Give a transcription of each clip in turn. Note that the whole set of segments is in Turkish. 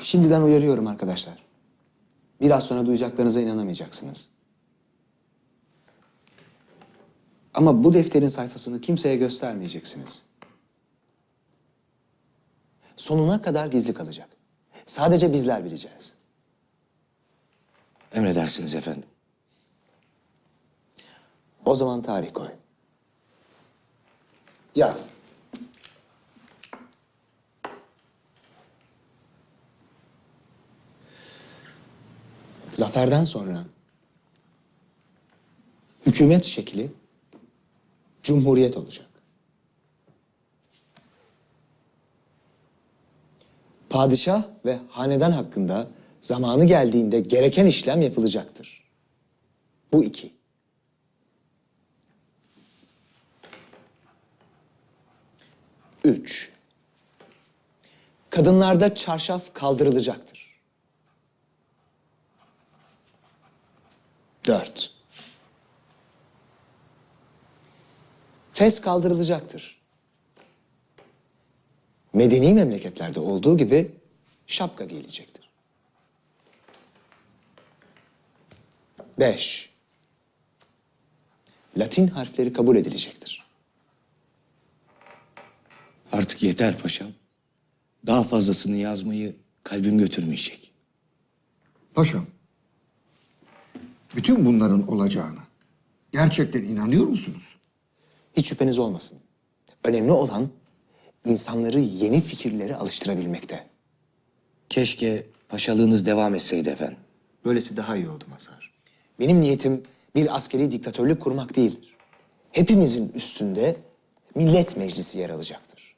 Şimdiden uyarıyorum arkadaşlar. Biraz sonra duyacaklarınıza inanamayacaksınız. Ama bu defterin sayfasını kimseye göstermeyeceksiniz. Sonuna kadar gizli kalacak. Sadece bizler bileceğiz. Emredersiniz efendim. O zaman tarih koy. Yaz. Zaferden sonra hükümet şekli cumhuriyet olacak. Padişah ve hanedan hakkında zamanı geldiğinde gereken işlem yapılacaktır. Bu iki. Üç. Kadınlarda çarşaf kaldırılacaktır. Dört. Fes kaldırılacaktır. Medeni memleketlerde olduğu gibi şapka giyilecektir. Beş. Latin harfleri kabul edilecektir. Artık yeter paşam. Daha fazlasını yazmayı kalbim götürmeyecek. Paşam, bütün bunların olacağına gerçekten inanıyor musunuz? Hiç şüpheniz olmasın. Önemli olan insanları yeni fikirlere alıştırabilmekte. Keşke paşalığınız devam etseydi efendim. Böylesi daha iyi oldu Mazhar. Benim niyetim bir askeri diktatörlük kurmak değildir. Hepimizin üstünde millet meclisi yer alacaktır.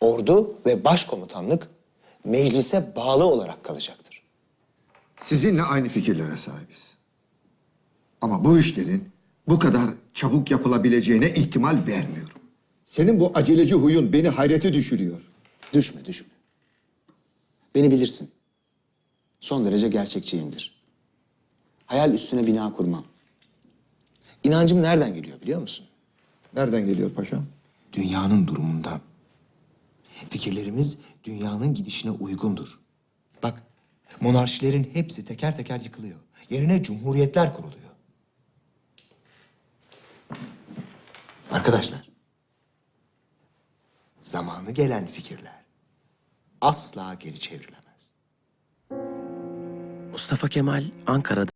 Ordu ve başkomutanlık meclise bağlı olarak kalacaktır. Sizinle aynı fikirlere sahibiz. Ama bu işlerin bu kadar çabuk yapılabileceğine ihtimal vermiyorum. Senin bu aceleci huyun beni hayrete düşürüyor. Düşme, düşme. Beni bilirsin. Son derece gerçekçiyimdir. Hayal üstüne bina kurmam. İnancım nereden geliyor biliyor musun? Nereden geliyor paşam? dünyanın durumunda. Fikirlerimiz dünyanın gidişine uygundur. Bak, monarşilerin hepsi teker teker yıkılıyor. Yerine cumhuriyetler kuruluyor. Arkadaşlar, zamanı gelen fikirler asla geri çevrilemez. Mustafa Kemal Ankara'da